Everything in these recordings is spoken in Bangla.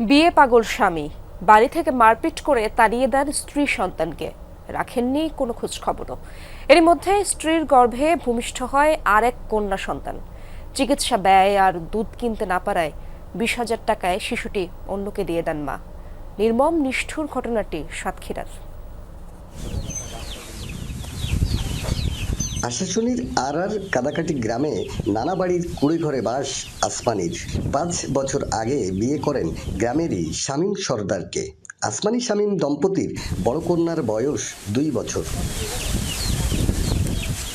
বিয়ে পাগল স্বামী। বাড়ি থেকে মারপিট করে তাড়িয়ে দেন স্ত্রী সন্তানকে। রাখেননি কোনো খোঁজখবরও। এর মধ্যে স্ত্রীর গর্ভে ভূমিষ্ঠ হয় আর এক কন্যা সন্তান। চিকিৎসা ব্যয় আর দুধ কিনতে না পারায় বিশ হাজার টাকায় শিশুটি অন্যকে দিয়ে দেন মা। নির্মম নিষ্ঠুর ঘটনাটি সাতক্ষীরার। আশাশুনির আর কাদাকাটি গ্রামে নানা বাড়ির কুড়ে ঘরে বাস আসমানির। পাঁচ বছর আগে বিয়ে করেন গ্রামেরই শামীম সর্দারকে। আসমানি শামীম দম্পতির বড় কন্যার বয়স দুই বছর।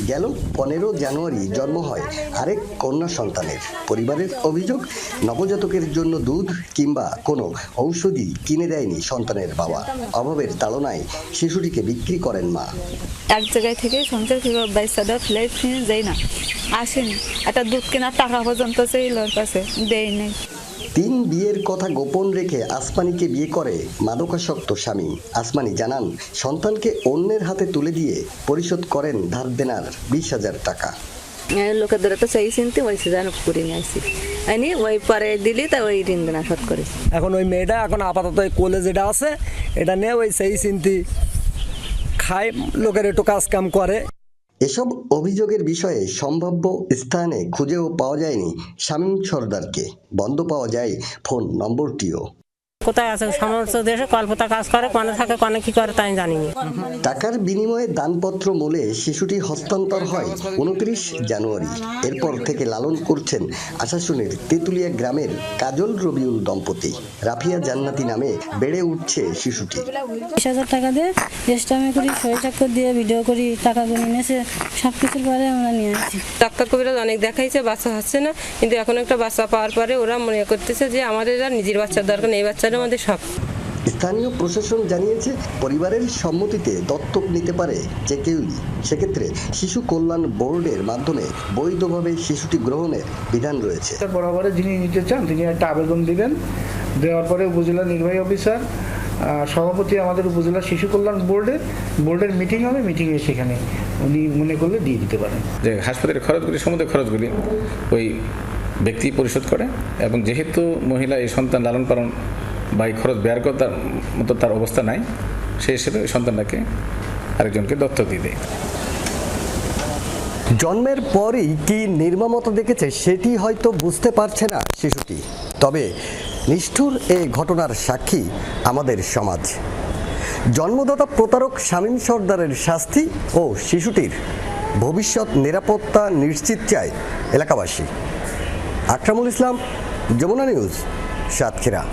গেল পনেরো জানুয়ারি, জন্ম হয় আরেক কন্যা সন্তানের। পরিবারের অভিযোগ, নবজাতকের জন্য দুধ কিংবা কোনো ঔষধি কিনে দেয়নি সন্তানের বাবা। অভাবের তাড়নায় শিশুটিকে বিক্রি করেন মা। এক জায়গায় থেকে সংসার কীভাবে বাইসাদা যাই না। আসেনি। একটা দুধ কেনার টাকা পর্যন্ত সেই লোর কাছে দেয় তিন বিয়ের কথা গোপন রেখে আসমানিকে বিয়ে করে মাদকাসক্ত স্বামী। আসমানি জানান সন্তানকে অন্যের হাতে তুলে দিয়ে পরিশোধ করেন ধার দেনার বিশ হাজার টাকা। লোকের দ্বারা তো সেই চিনতে ওই সিজন করে নিয়ে আসি। আইনি ওই পরে দিলি তা ওই ঋণ দেনা শোধ করে এখন ওই মেয়েটা এখন আপাতত এই কোলে যেটা আছে এটা নিয়ে ওই সেই চিন্তি খায় লোকের একটু কাজ কাম করে। এসব অভিযোগের বিষয়ে সম্ভাব্য স্থানে খুঁজেও পাওয়া যায়নি শামীম সর্দারকে। বন্ধ পাওয়া যায় ফোন নম্বরটিও। কোথায় আছে? সমস্ত দেশে কল্পতা কাজ করে কনে থাকে কনে কি করে তাই জানি না টাকার বিনিময়ে দানপত্র মূলে শিশুটি হস্তান্তর হয় উনত্রিশ জানুয়ারি। এরপর থেকে লালন করছেন আশাশুনের তেঁতুলিয়া গ্রামের কাজল রবিউল দম্পতি। রাফিয়া জান্নাতি নামে বেড়ে উঠছে শিশুটি। বিশ হাজার টাকা দিয়ে স্টামে করি চাকর দিয়ে ভিডিও করি টাকাগুলো এনেছে সব কিছুর পরে আমরা নিয়ে আসি ডাক্তার কবিরাজ অনেক দেখাইছে বাচ্চা হচ্ছে না কিন্তু এখন একটা বাচ্চা পাওয়ার পরে ওরা মনে করতেছে যে আমাদের আর নিজের বাচ্চার দরকার নেই এই বাচ্চাটা আমাদের সব। স্থানীয় প্রশাসন জানিয়েছে পরিবারের সম্মতিতে দত্তক নিতে পারে যে কেউই। সেক্ষেত্রে শিশু কল্যাণ বোর্ডের মাধ্যমে বৈধভাবে শিশুটি গ্রহণের বিধান রয়েছে। বরাবরে যিনি নিতে চান তিনি একটা আবেদন দিবেন। দেওয়ার পরে উপজেলা নির্বাহী অফিসার সভাপতি আমাদের উপজেলা শিশু কল্যাণ বোর্ডের বোর্ডের মিটিং হবে মিটিংয়ে সেখানে উনি মনে করলে দিয়ে দিতে পারেন। যে হাসপাতালের খরচগুলি সমুদ্র খরচগুলি ওই ব্যক্তি পরিশোধ করে এবং যেহেতু মহিলা এই সন্তান লালন পালন বা খরচ ব্যয় করার মতো তার অবস্থা নাই। সেই হিসেবে সন্তানটাকে আরেকজনকে দত্তক দিয়ে দেয়। জন্মের পরই কি নির্মমতা দেখেছে সেটি হয়তো বুঝতে পারছে না শিশুটি। তবে নিষ্ঠুর এই ঘটনার সাক্ষী আমাদের সমাজ। জন্মদাতা প্রতারক শামীম সর্দারের শাস্তি ও শিশুটির ভবিষ্যৎ নিরাপত্তা নিশ্চিত চায় এলাকাবাসী। আকরামুল ইসলাম, যমুনা নিউজ, সাতক্ষীরা।